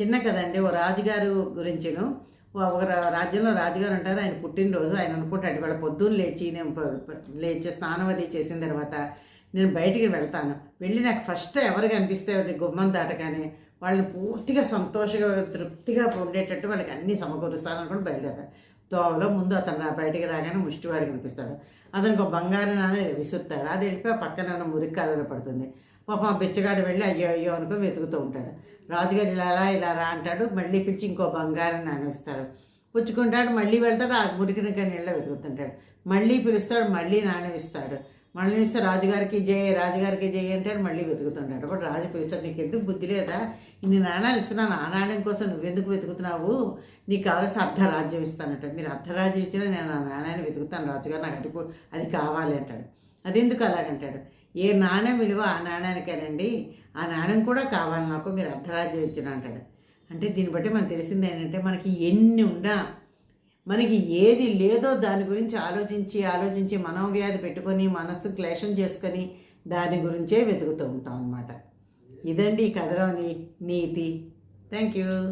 చిన్న కదండి ఓ రాజుగారు గురించిను. ఒక రాజ్యంలో రాజుగారు ఉంటారు ఆయన పుట్టినరోజు ఆయన అనుకుంటాడు ఇవాళ పొద్దున్న లేచి నేను లేచి స్నానం అది చేసిన తర్వాత నేను బయటికి వెళ్తాను. వెళ్ళి నాకు ఫస్ట్ ఎవరు కనిపిస్తే గుమ్మం దాటగానే వాళ్ళని పూర్తిగా సంతోషంగా తృప్తిగా ఉండేటట్టు వాళ్ళకి అన్నీ సమకూరుస్తాను అనుకుని బయలుదేరాడు దోవలో ముందు అతను బయటికి రాగానే ముష్టివాడు కనిపిస్తాడు. అతనికి ఒక బంగారు నాన్న విసురుతాడు. అది వెళ్ళిపోయి పక్కన మురికి కాలువలో పడుతుంది. పాపం ఆ బిచ్చగాడు వెళ్ళి అయ్యో అయ్యో అనుకో వెతుకుతూ ఉంటాడు. రాజుగారు ఇలా అలా ఇలా రా అంటాడు. మళ్ళీ పిలిచి ఇంకో బంగారం నాణ్యం ఇస్తాడు పుచ్చుకుంటాడు మళ్ళీ వెళ్తాడు ఆ మురికిన నీళ్ళ వెతుకుతుంటాడు. మళ్ళీ పిలుస్తాడు మళ్ళీ నాణ్యమిస్తాడు మళ్ళీ ఇస్తే రాజుగారికి జయ రాజుగారికి జయ అంటాడు మళ్ళీ వెతుకుతుంటాడు. అప్పుడు రాజు పిలుస్తాడు నీకు ఎందుకు బుద్ధి లేదా? ఇన్ని నాణాలు ఇస్తున్నాను ఆ నాణ్యం కోసం నువ్వెందుకు వెతుకుతున్నావు? నీకు కావాల్సిన అర్ధరాజ్యం ఇస్తానంట మీరు అర్ధరాజ్యం ఇచ్చినా నేను ఆ నాణ్యాన్ని వెతుకుతాను రాజుగారు నాకు అది అది కావాలి అంటాడు. అదెందుకు అలాగంటాడు? ఏ నాణ్యం విలువ ఆ నాణ్యానికేనండి ఆ నాణ్యం కూడా కావాలి నాకు మీరు అర్ధరాజ్యం ఇచ్చిన అంటాడు. అంటే దీన్ని బట్టి మనకు తెలిసింది ఏంటంటే మనకి ఎన్ని ఉన్నా మనకి ఏది లేదో దాని గురించి ఆలోచించి ఆలోచించి మనోవ్యాధి పెట్టుకొని మనస్సు క్లేశం చేసుకొని దాని గురించే వెతుకుతూ ఉంటాం అన్నమాట. ఇదండి ఈ కథలోని నీతి. Thank you.